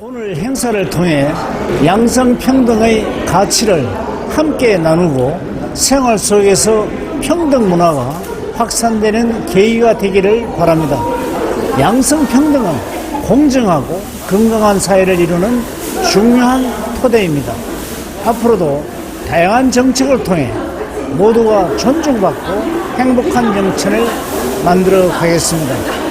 오늘 행사를 통해 양성평등의 가치를 함께 나누고 생활 속에서 평등 문화가 확산되는 계기가 되기를 바랍니다. 양성평등은 공정하고 건강한 사회를 이루는 중요한 토대입니다. 앞으로도 다양한 정책을 통해 모두가 존중받고 행복한 정천을 만들어 가겠습니다.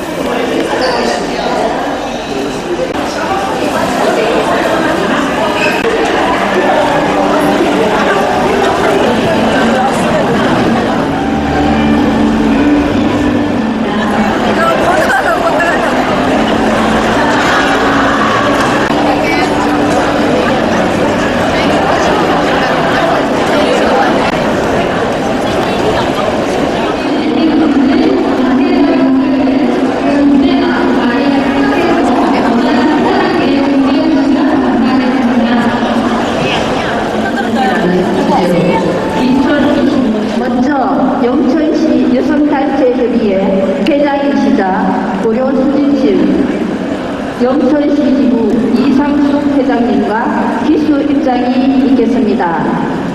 부회장님과 기수 입장이 있겠습니다.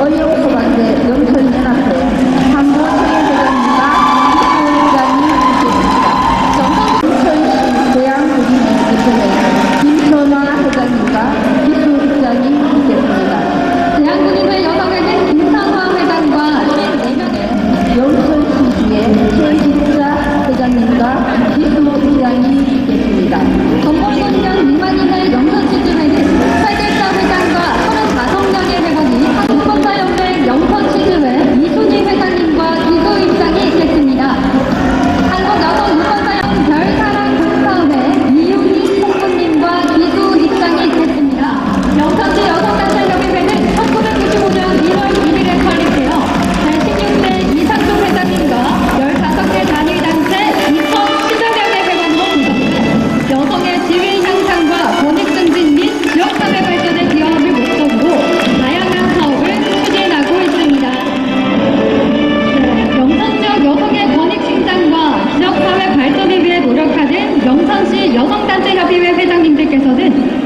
お色こそばで、飲み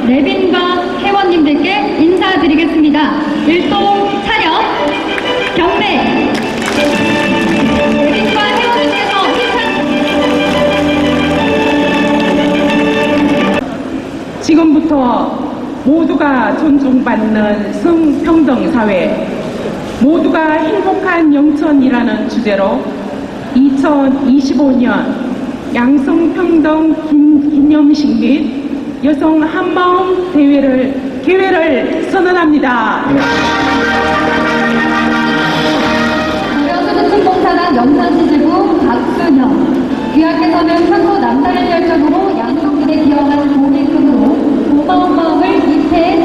레빈과 회원님들께 인사드리겠습니다. 일동 차렷 경례 레빈과 회원님께서 힘찬 지금부터 모두가 존중받는 성평등 사회 모두가 행복한 영천이라는 주제로 2025년 양성평등 기념식 및 여성 한마음 대회를 개회를 선언합니다. 수능특공사단 영산시지구 박순영 귀하께서는 평소 남다른 열정으로 양성들의 기억한 고객으로 고마운 마음을 이태에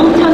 명창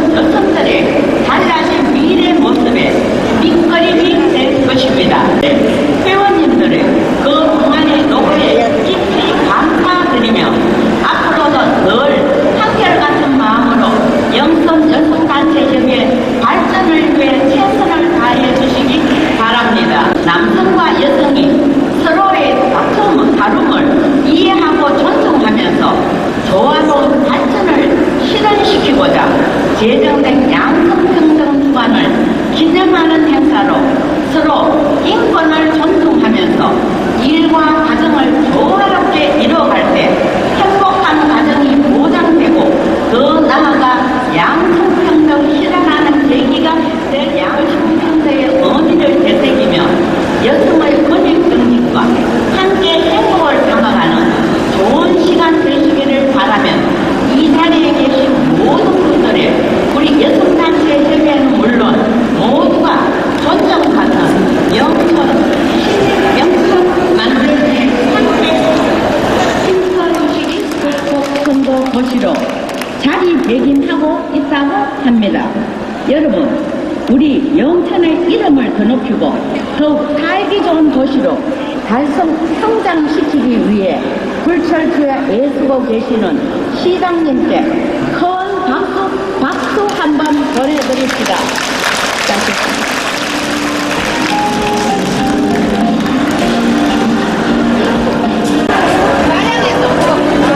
정치로 자리 매김하고 있다고 합니다. 여러분, 우리 영천의 이름을 더 높이고 더욱 살기 좋은 도시로 달성 성장시키기 위해 불철주야 애쓰고 계시는 시장님께 큰 박수, 박수 한 번 보내드립시다. 감사합니다.